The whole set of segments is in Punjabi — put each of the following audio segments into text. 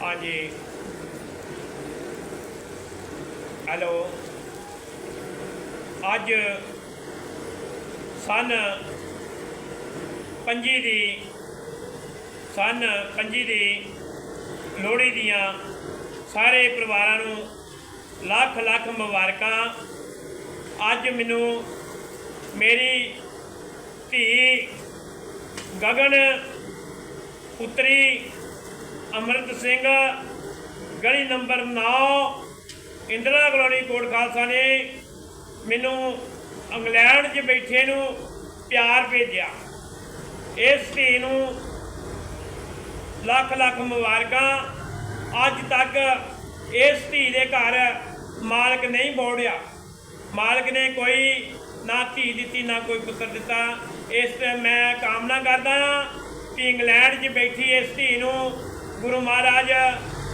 ਹਾਂਜੀ। ਹੈਲੋ। ਅੱਜ ਸਨ ਪੰਜੀ ਦੀ, ਸਨ ਪੰਜੀ ਦੀ ਲੋਹੜੀ ਦੀਆਂ ਸਾਰੇ ਪਰਿਵਾਰਾਂ ਨੂੰ ਲੱਖ ਲੱਖ ਮੁਬਾਰਕਾਂ। ਅੱਜ ਮੈਨੂੰ ਮੇਰੀ ਧੀ ਗਗਨ ਪੁੱਤਰੀ ਅਮਰਤ ਸਿੰਘ, ਗਲੀ ਨੰਬਰ 9 ਇੰਦਰਾ ਕਲੋਨੀ ਕੋਟ ਖਾਲਸਾ ਨੇ ਮੈਨੂੰ ਇੰਗਲੈਂਡ 'ਚ ਬੈਠੇ ਨੂੰ ਪਿਆਰ ਭੇਜਿਆ। ਇਸ ਧੀ ਨੂੰ ਲੱਖ ਲੱਖ ਮੁਬਾਰਕਾਂ। ਅੱਜ ਤੱਕ ਇਸ ਧੀ ਦੇ ਘਰ ਮਾਲਕ ਨਹੀਂ ਬੋੜਿਆ। ਮਾਲਕ ਨੇ ਕੋਈ ਨਾ ਧੀ ਦਿੱਤੀ, ਨਾ ਕੋਈ ਪੁੱਤਰ ਦਿੱਤਾ। ਇਸ ਤੇ ਮੈਂ ਕਾਮਨਾ ਕਰਦਾ ਹਾਂ ਕਿ ਇੰਗਲੈਂਡ 'ਚ ਬੈਠੀ ਇਸ ਧੀ ਨੂੰ ਗੁਰੂ ਮਹਾਰਾਜ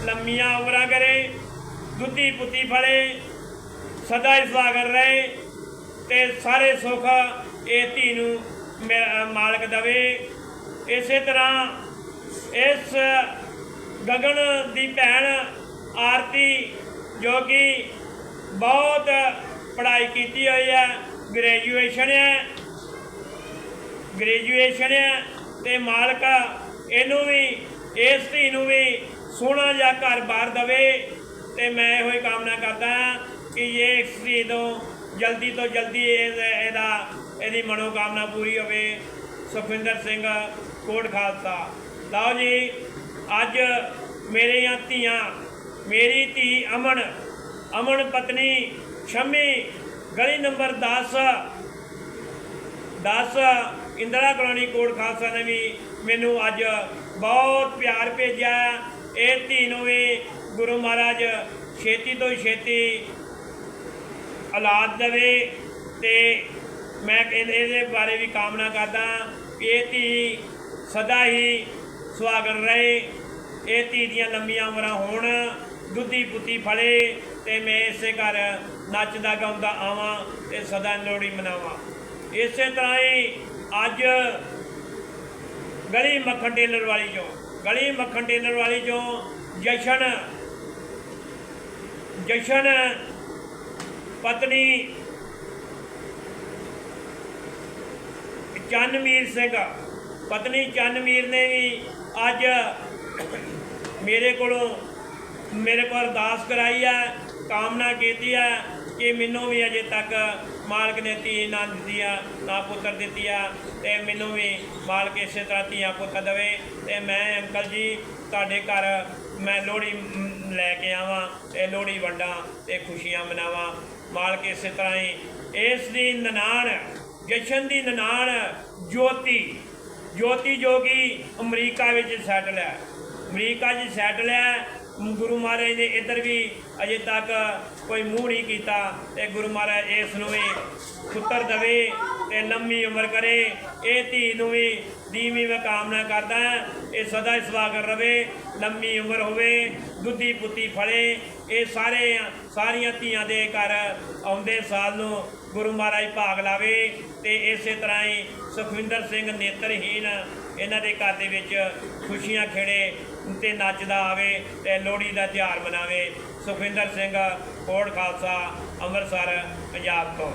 ਲੰਮੀਆਂ ਉਮਰਾਂ ਕਰੇ, ਦੁੱਧੀ ਪੁੱਤੀ ਫਲੇ ਸਦਾ ਹੀ ਕਰ ਰਹੇ ਤੇ ਸਾਰੇ ਸੁੱਖ ਇਹ ਧੀ ਨੂੰ ਮੇਰਾ ਮਾਲਕ ਦਵੇ। ਇਸੇ ਤਰ੍ਹਾਂ ਇਸ ਗਗਨ ਦੀ ਭੈਣ ਆਰਤੀ ਜੋ ਕਿ ਬਹੁਤ ਪੜ੍ਹਾਈ ਕੀਤੀ ਹੋਈ ਹੈ ਗ੍ਰੈਜੂਏਸ਼ਨ ਹੈ। ਗ੍ਰੈਜੂਏਸ਼ਨ ਹੈ ਤੇ ਮਾਲਕ ਇਹਨੂੰ ਵੀ ਇਸ ਧੀ ਨੂੰ ਵੀ ਸੋਹਣਾ ਜਿਹਾ ਘਰ-ਬਾਰ ਦਵੇ ਤੇ ਮੈਂ ਇਹੋ ਹੀ ਕਾਮਨਾ ਕਰਦਾ ਹਾਂ ਕਿ ਇਹ ਇਸ ਧੀ ਤੋਂ ਜਲਦੀ ਤੋਂ ਜਲਦੀ ਇਹ- ਇਹਦਾ ਇਹਦੀ ਮਨੋਕਾਮਨਾ ਪੂਰੀ ਹੋਵੇ। ਸੁਖਵਿੰਦਰ ਸਿੰਘ ਕੋਟ ਖਾਲਸਾ। ਲਓ ਜੀ, ਅੱਜ ਮੇਰੀਆਂ ਧੀਆਂ, ਮੇਰੀ ਧੀ ਅਮਨ ਅਮਨ ਪਤਨੀ ਸ਼ਮੀ, ਗਲੀ ਨੰਬਰ 10 10 ਇੰਦਰਾ ਕਲੋਨੀ ਕੋਟ ਖਾਲਸਾ ਨੇ ਵੀ ਮੈਨੂੰ ਅੱਜ ਬਹੁਤ ਪਿਆਰ ਭੇਜਿਆ। ਇਹ ਧੀ ਨੂੰ ਵੀ ਗੁਰੂ ਮਹਾਰਾਜ ਛੇਤੀ ਤੋਂ ਛੇਤੀ ਔਲਾਦ ਦੇਵੇ ਤੇ ਮੈਂ ਇਹਦੇ ਬਾਰੇ ਵੀ ਕਾਮਨਾ ਕਰਦਾ ਇਹ ਧੀ ਸਦਾ ਹੀ ਸੁਹਾਗਣ ਰਹੇ। ਇਹ ਧੀ ਦੀਆਂ ਲੰਮੀਆਂ ਉਮਰਾਂ ਹੋਣ, ਦੁੱਧੀ ਪੁੱਤੀ ਫਲੇ ਤੇ ਮੈਂ ਇਸੇ ਘਰ ਨੱਚਦਾ ਗਾਉਂਦਾ ਆਵਾਂ ਤੇ ਸਦਾ ਲੋਹੜੀ ਮਨਾਵਾਂ। ਇਸੇ ਤਰ੍ਹਾਂ ਹੀ ਅੱਜ ਗਲੀ ਮੱਖਣ ਟੇਲਰ ਵਾਲੀ ਚੋਂ, ਗਲੀ ਮੱਖਣ ਟੇਲਰ ਵਾਲੀ ਚੋਂ ਜਸ਼ਨ ਜਸ਼ਨ ਪਤਨੀ ਚੰਨਮੀਰ ਸਿੰਘ, ਪਤਨੀ ਚੰਨਮੀਰ ਨੇ ਵੀ ਅੱਜ ਮੇਰੇ ਕੋਲੋਂ, ਮੇਰੇ ਕੋਲ ਅਰਦਾਸ ਕਰਾਈ ਹੈ, ਕਾਮਨਾ ਕੀਤੀ ਹੈ ਕਿ ਮੈਨੂੰ ਵੀ ਅਜੇ ਤੱਕ ਮਾਲਕ ਨੇ ਧੀ ਨਾ ਦਿੱਤੀ ਆ ਨਾ ਪੁੱਤਰ ਦਿੱਤੀ ਆ, ਤੇ ਮੈਨੂੰ ਵੀ ਮਾਲਕ ਇਸੇ ਤਰ੍ਹਾਂ ਧੀਆਂ ਪੁੱਤਰ ਦੇਵੇ, ਤੇ ਮੈਂ ਅੰਕਲ ਜੀ, ਤੁਹਾਡੇ ਘਰ ਮੈਂ ਲੋਹੜੀ ਲੈ ਕੇ ਆਵਾਂ, ਤੇ ਲੋਹੜੀ ਵੰਡਾਂ ਤੇ ਖੁਸ਼ੀਆਂ ਮਨਾਵਾਂ। ਮਾਲਕ ਇਸੇ ਤਰ੍ਹਾਂ ਹੀ, ਇਸ ਦੀ ਨਨਾਣ, ਜਸ਼ਨ ਦੀ ਨਨਾਣ ਜੋਤੀ ਜੋਤੀ ਜੋਗੀ ਅਮਰੀਕਾ ਵਿੱਚ ਸੈਟਲ ਹੈ। ਅਮਰੀਕਾ 'ਚ ਸੈਟਲ ਹੈ ਗੁਰੂ ਮਹਾਰਾਜ ਨੇ ਇੱਧਰ ਵੀ ਅਜੇ ਤੱਕ ਕੋਈ ਮੂੰਹ ਨਹੀਂ ਕੀਤਾ ਤੇ ਗੁਰੂ ਮਹਾਰਾਜ ਇਸ ਨੂੰ ਵੀ ਪੁੱਤਰ ਦਵੇ ਤੇ ਲੰਮੀ ਉਮਰ ਕਰੇ, ਇਹ ਧੀ ਨੂੰ ਵੀ ਦੀਵੀ ਮੈਂ ਕਾਮਨਾ ਕਰਦਾ ਇਹ ਸਦਾ ਸਵਾਗਤ ਰਵੇ, ਲੰਮੀ ਉਮਰ ਹੋਵੇ, ਦੁੱਧੀ ਪੁੱਤੀ ਫਲੇ ਇਹ ਸਾਰੇ, ਸਾਰੀਆਂ ਧੀਆਂ ਦੇ ਘਰ ਆਉਂਦੇ ਸਾਲ ਨੂੰ ਗੁਰੂ ਮਹਾਰਾਜ ਭਾਗ ਲਾਵੇ ਤੇ ਇਸੇ ਤਰ੍ਹਾਂ ਹੀ ਸੁਖਵਿੰਦਰ ਸਿੰਘ ਨੇਤਰਹੀਨ ਇਹਨਾਂ ਦੇ ਘਰ ਦੇ ਵਿੱਚ ਖੁਸ਼ੀਆਂ ਖੇੜੇ ਤੇ ਨੱਚਦਾ ਆਵੇ ਤੇ ਲੋਹੜੀ ਦਾ ਤਿਉਹਾਰ ਮਨਾਵੇ। ਸੁਖਵਿੰਦਰ ਸਿੰਘ ਕੋੜ ਖਾਲਸਾ, ਅੰਮ੍ਰਿਤਸਰ, ਪੰਜਾਬ ਤੋਂ।